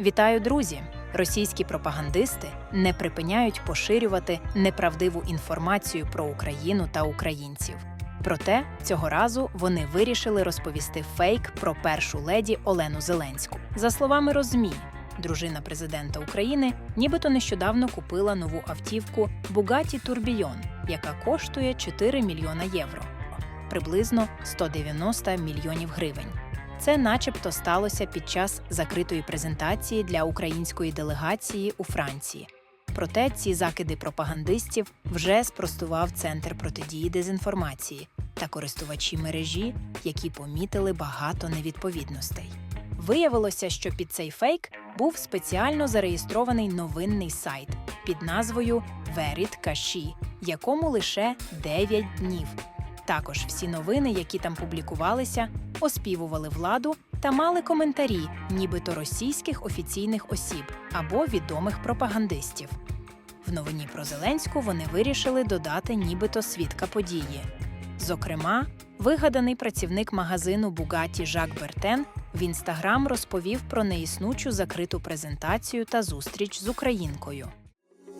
Вітаю, друзі! Російські пропагандисти не припиняють поширювати неправдиву інформацію про Україну та українців. Проте цього разу вони вирішили розповісти фейк про першу леді Олену Зеленську. За словами Розмі, дружина президента України нібито нещодавно купила нову автівку Bugatti Tourbillon, яка коштує 4 мільйона євро, приблизно 190 мільйонів гривень. Це начебто сталося під час закритої презентації для української делегації у Франції. Проте ці закиди пропагандистів вже спростував Центр протидії дезінформації та користувачі мережі, які помітили багато невідповідностей. Виявилося, що під цей фейк був спеціально зареєстрований новинний сайт під назвою Веріт Каші, якому лише 9 днів. Також всі новини, які там публікувалися, оспівували владу та мали коментарі, нібито російських офіційних осіб або відомих пропагандистів. В новині про Зеленську вони вирішили додати нібито свідка події. Зокрема, вигаданий працівник магазину Бугаті Жак Бертен в інстаграм розповів про неіснучу закриту презентацію та зустріч з українкою.